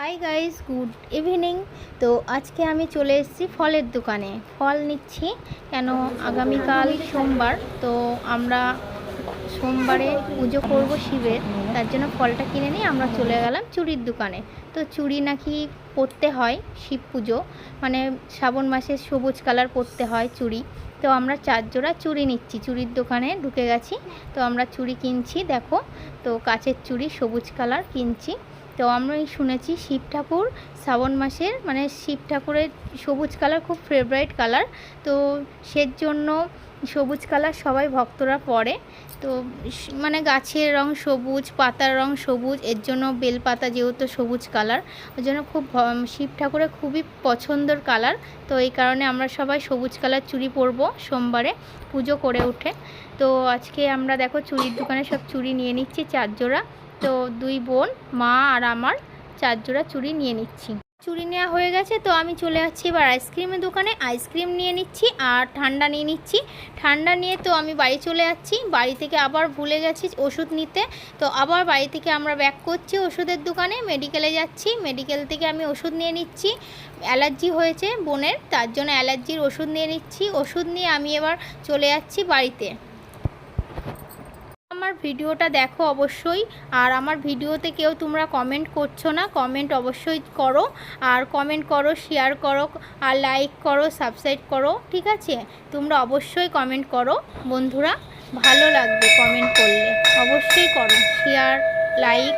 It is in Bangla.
হাই গাইস গুড ইভিনিং তো আজকে আমি চলে এসেছি ফলের দোকানে। ফল নিচ্ছি কেন? আগামীকাল সোমবার, তো আমরা সোমবারে পুজো করব শিবের। তার জন্য ফলটা কিনে নিয়ে আমরা চলে গেলাম চুরির দোকানে। তো চুরি নাকি পরতে হয় শিব পুজো। মানে শ্রাবণ মাসে সবুজ কালার পরতে হয় চুড়ি। তো আমরা চার জোড়া চুড়ি নিচ্ছি। চুড়ির দোকানে ঢুকে গেছি। তো আমরা চুড়ি কিনছি, দেখো। তো কাচের চুড়ি, সবুজ কালার কিনছি। তো আমরা শুনেছি শিব ঠাকুর শ্রাবণ মাসের মানে শিব ঠাকুরের সবুজ কালার খুব ফেভারিট কালার। তো সের জন্য সবুজ কালার সবাই ভক্তরা পরে। তো মানে গাছের রং সবুজ, পাতার রং সবুজ, এর জন্য বেলপাতা যেহেতু সবুজ কালার ওই জন্য খুব শিব ঠাকুরের খুবই পছন্দর কালার তো এই কারণে আমরা সবাই সবুজ কালার চুড়ি পরবো সোমবারে, পুজো করে উঠে। তো আজকে আমরা দেখো চুড়ির দোকানে সব চুড়ি নিয়ে নিচ্ছি, চারজোড়া। তো দুই বোন, মা আর আমার, চারজোড়া চুড়ি নিয়ে নিচ্ছি। চুড়ি নেওয়া হয়ে গেছে, তো আমি চলে যাচ্ছি এবার আইসক্রিমের দোকানে। আইসক্রিম নিয়ে নিচ্ছি আর ঠান্ডা নিয়ে নিচ্ছি। ঠান্ডা নিয়ে তো আমি বাড়ি চলে যাচ্ছি। বাড়ি থেকে আবার ভুলে গেছি ওষুধ নিতে। তো আবার বাড়ি থেকে আমরা ব্যাক করছি ওষুধের দোকানে। মেডিকেলে যাচ্ছি। মেডিকেল থেকে আমি ওষুধ নিয়ে নিচ্ছি। অ্যালার্জি হয়েছে বোনের, তার জন্য অ্যালার্জির ওষুধ নিয়ে নিচ্ছি। ওষুধ নিয়ে আমি এবার চলে যাচ্ছি বাড়িতে। আমার ভিডিওটা দেখো অবশ্যই। আর আমার ভিডিওতে কেউ তোমরা কমেন্ট করছ না কমেন্ট অবশ্যই করো। আর কমেন্ট করো শেয়ার করো, আর লাইক করো সাবস্ক্রাইব করো, ঠিক আছে? তোমরা অবশ্যই কমেন্ট করো। বন্ধুরা, ভালো লাগবে কমেন্ট করলে। অবশ্যই করো শেয়ার লাইক